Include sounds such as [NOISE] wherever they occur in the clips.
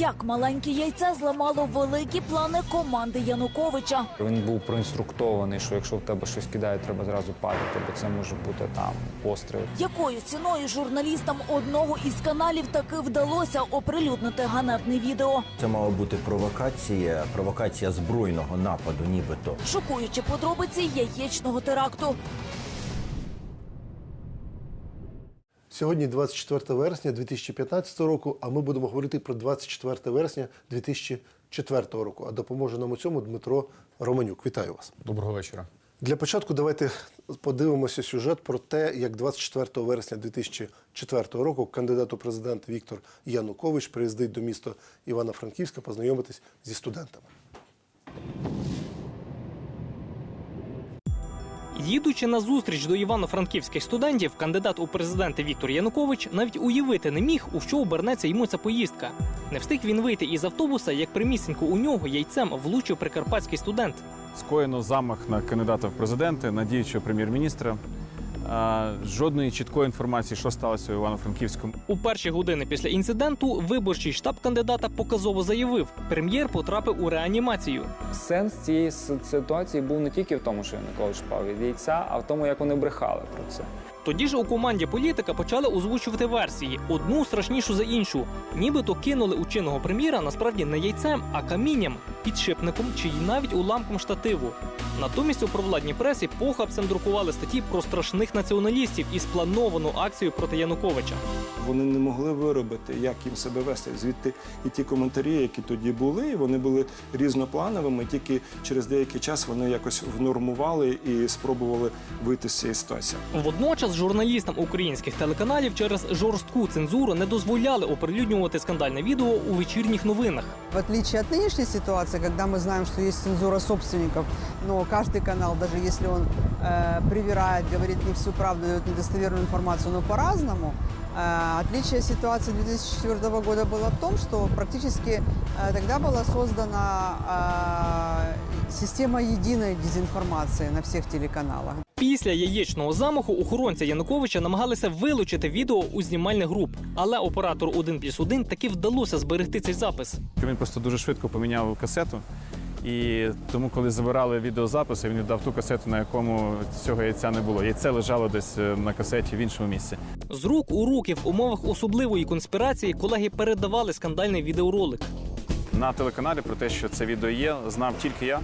Як маленьке яйце зламало великі плани команди Януковича. Він був проінструктований, що якщо в тебе щось кидає, треба зразу падати, бо це може бути там постріл. Якою ціною журналістам одного із каналів таки вдалося оприлюднити ганебне відео? Це мала бути провокація, провокація збройного нападу, нібито. Шокуючі подробиці яєчного теракту. Сьогодні 24 вересня 2015 року, а ми будемо говорити про 24 вересня 2004 року. А допоможе нам у цьому Дмитро Романюк. Вітаю вас. Доброго вечора. Для початку давайте подивимося сюжет про те, як 24 вересня 2004 року кандидат у президенти Віктор Янукович приїздить до міста Івано-Франківська познайомитись зі студентами. Їдучи на зустріч до івано-франківських студентів, кандидат у президенти Віктор Янукович навіть уявити не міг, у що обернеться йому ця поїздка. Не встиг він вийти із автобуса, як примісінько у нього яйцем влучив прикарпатський студент. Скоєно замах на кандидата в президенти, на діючого прем'єр-міністра. Жодної чіткої інформації, що сталося у Івано-Франківському. У перші години після інциденту виборчий штаб кандидата показово заявив, прем'єр потрапив у реанімацію. Сенс цієї ситуації був не тільки в тому, що Янукович шпав від яйця, а в тому, як вони брехали про це. Тоді ж у команді політика почали озвучувати версії, одну страшнішу за іншу. Нібито кинули у чинного прем'єра насправді не яйцем, а камінням, підшипником чи навіть уламком штативу. Натомість у провладній пресі похабцем друкували статті про страшних націоналістів і сплановану акцію проти Януковича. Вони не могли виробити, як їм себе вести. Звідти і ті коментарі, які тоді були, вони були різноплановими. Тільки через деякий час вони якось внормували і спробували вийти з цієї ситуації. Водночас журналістам українських телеканалів через жорстку цензуру не дозволяли оприлюднювати скандальне відео у вечірніх новинах. В отличие от нынешней ситуации, когда мы знаем, что есть цензура собственников, но каждый канал, даже если он э, привирает, говорит не всю правду, дает недостоверную информацию, но по-разному, э, отличие ситуации 2004 года было в том, что практически э, тогда была создана э, система единой дезинформации на всех телеканалах. Після яєчного замаху охоронця Януковича намагалися вилучити відео у знімальних груп, але оператору 1 плюс 1 таки вдалося зберегти цей запис. Він просто дуже швидко поміняв касету. І тому, коли забирали відеозаписи, він віддав ту касету, на якому цього яйця не було. Яйце лежало десь е, на касеті в іншому місці. З рук у руки в умовах особливої конспірації колеги передавали скандальний відеоролик. На телеканалі про те, що це відео є, знав тільки я.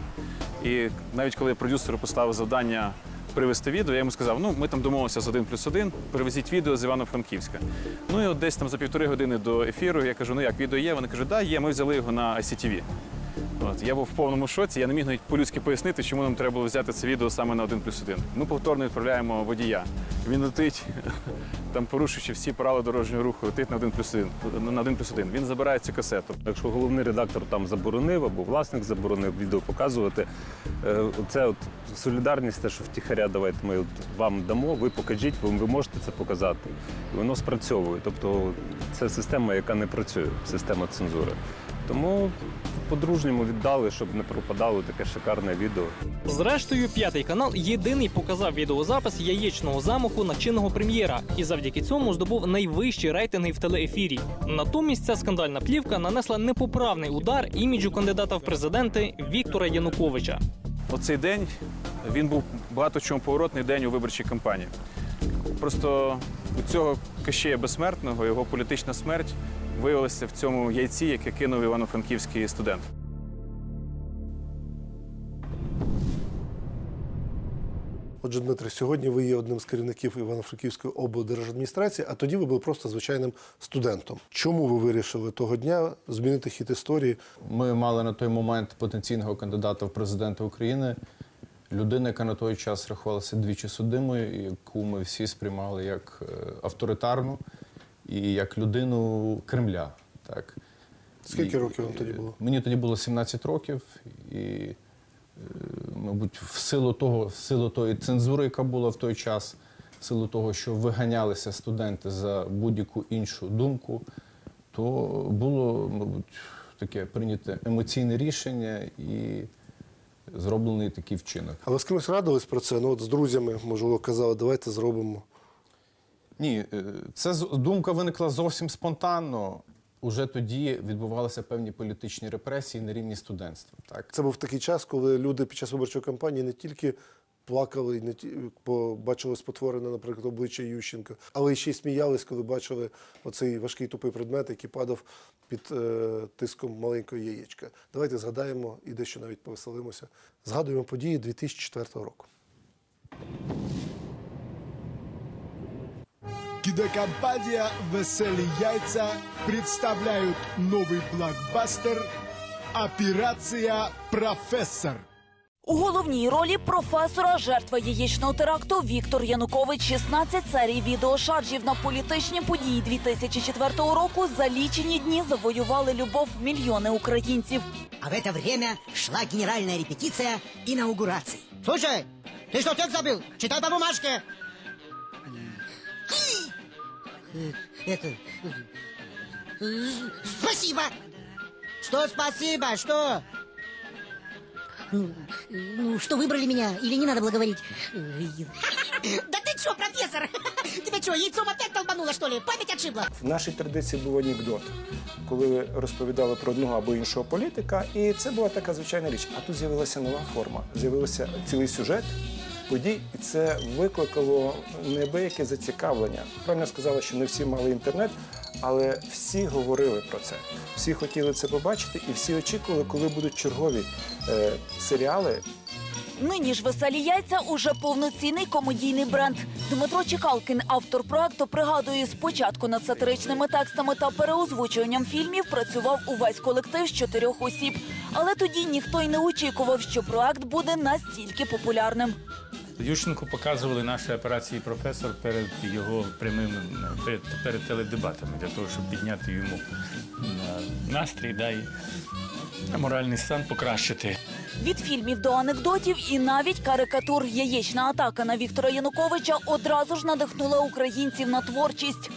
І навіть коли продюсеру поставив завдання привезти відео, я йому сказав: ну ми там домовилися з 1 плюс 1, привезіть відео з Івано-Франківська. Ну і от десь там за півтори години до ефіру я кажу: ну як відео є? Вони кажуть, да, є, ми взяли його на ICTV. От, я був в повному шоці, я не міг навіть по-людськи пояснити, чому нам треба було взяти це відео саме на 1 плюс 1. Ми повторно відправляємо водія. Він летить, [LAUGHS] там порушуючи всі правила дорожнього руху, летить на 1 плюс 1. На 1 плюс 1. Він забирає цю касету. Якщо головний редактор там заборонив або власник заборонив відео показувати, е, це от солідарність, те, що втіхаря, давайте ми от вам дамо, ви покажіть, ви, ви можете це показати. І воно спрацьовує. Тобто це система, яка не працює, система цензури. Тому по-дружньому віддали, щоб не пропадало таке шикарне відео. Зрештою, п'ятий канал єдиний показав відеозапис яєчного замаху на чинного прем'єра і завдяки цьому здобув найвищі рейтинги в телеефірі. Натомість ця скандальна плівка нанесла непоправний удар іміджу кандидата в президенти Віктора Януковича. Оцей день він був багато чому поворотний день у виборчій кампанії. Просто у цього Кащея безсмертного його політична смерть виявилася в цьому яйці, яке кинув івано-франківський студент. Отже, Дмитро, сьогодні ви є одним з керівників Івано-Франківської облдержадміністрації, а тоді ви були просто звичайним студентом. Чому ви вирішили того дня змінити хід історії? Ми мали на той момент потенційного кандидата в президенти України, людину, яка на той час рахувалася двічі судимою, яку ми всі сприймали як е, авторитарну і як людину Кремля. Так. Скільки І, років вам е, тоді було? Мені тоді було 17 років, і, е, мабуть, в силу того, в силу тої цензури, яка була в той час, в силу того, що виганялися студенти за будь-яку іншу думку, то було, мабуть, таке прийняте емоційне рішення і зроблений такий вчинок. А ви з кимось радились про це? Ну, от з друзями, можливо, казали, давайте зробимо. Ні, е, це думка виникла зовсім спонтанно. уже тоді відбувалися певні політичні репресії на рівні студентства. Так? Це був такий час, коли люди під час виборчої кампанії не тільки плакали, не ті, побачили спотворене, наприклад, обличчя Ющенка, але ще й сміялись, коли бачили оцей важкий тупий предмет, який падав під е, тиском маленького яєчка. Давайте згадаємо і дещо навіть повеселимося. Згадуємо події 2004 року. Кинокомпания «Веселые яйца» представляют новый блокбастер «Операция Профессор». У головній ролі професора, жертва яєчного теракту Віктор Янукович 16 серій відеошаржів на політичні події 2004 року за лічені дні завоювали любов мільйони українців. А в это время шла генеральная репетиция инаугурации. Слушай, ты что, текст забыл? Читай по бумажке. Э, Это... э, Спасибо. Что спасибо? Что? Ну, ну, что выбрали меня? Или не надо было говорить? Да ты что, профессор? Тебя что, яйцом опять толбануло, что ли? Память отшибла? В нашій традиції був анекдот, коли розповідали про одного або іншого політика, і це була така звичайна річ. А тут з'явилася нова форма, з'явився цілий сюжет подій, і це викликало неабияке зацікавлення. Правильно сказали, що не всі мали інтернет, але всі говорили про це. Всі хотіли це побачити, і всі очікували, коли будуть чергові е, серіали Нині ж веселі яйця уже повноцінний комедійний бренд. Дмитро Чекалкін, автор проекту, пригадує, спочатку над сатиричними текстами та переозвучуванням фільмів працював увесь колектив з чотирьох осіб. Але тоді ніхто й не очікував, що проект буде настільки популярним. Ющенку показували наші операції професор перед його прямим перед, перед теледебатами для того, щоб підняти йому настрій да, і моральний стан покращити. Від фільмів до анекдотів і навіть карикатур яєчна атака на Віктора Януковича одразу ж надихнула українців на творчість.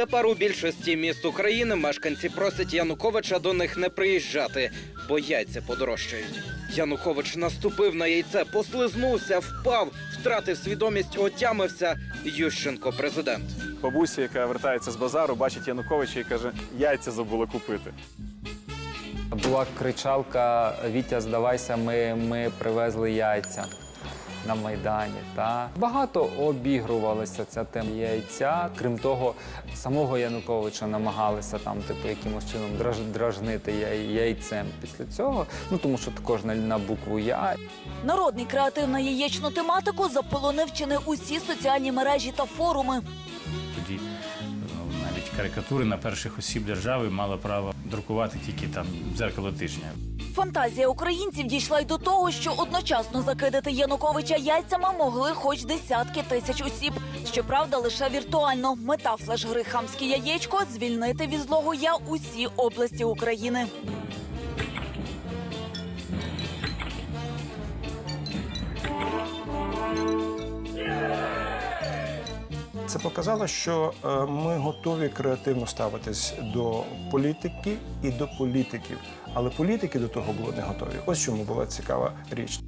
Тепер у більшості міст України мешканці просять Януковича до них не приїжджати, бо яйця подорожчають. Янукович наступив на яйце, послизнувся, впав, втратив свідомість, отямився. Ющенко президент. Бабуся, яка вертається з базару, бачить Януковича і каже, яйця забула купити. Була кричалка Вітя, здавайся, ми, ми привезли яйця на Майдані. Та багато обігрувалася ця тема яйця. Крім того, самого Януковича намагалися там, типу, якимось чином драж, дражнити яй- яйцем після цього. Ну тому що також на букву Я. Народний креатив на яєчну тематику заполонив чи не усі соціальні мережі та форуми. Карикатури на перших осіб держави мала право друкувати тільки там дзеркало тижня. Фантазія українців дійшла й до того, що одночасно закидати Януковича яйцями могли хоч десятки тисяч осіб. Щоправда, лише віртуально. Мета флеш-гри «Хамське яєчко» – звільнити від злого я усі області України. Це показало, що е, ми готові креативно ставитись до політики і до політиків. Але політики до того були не готові. Ось чому була цікава річ.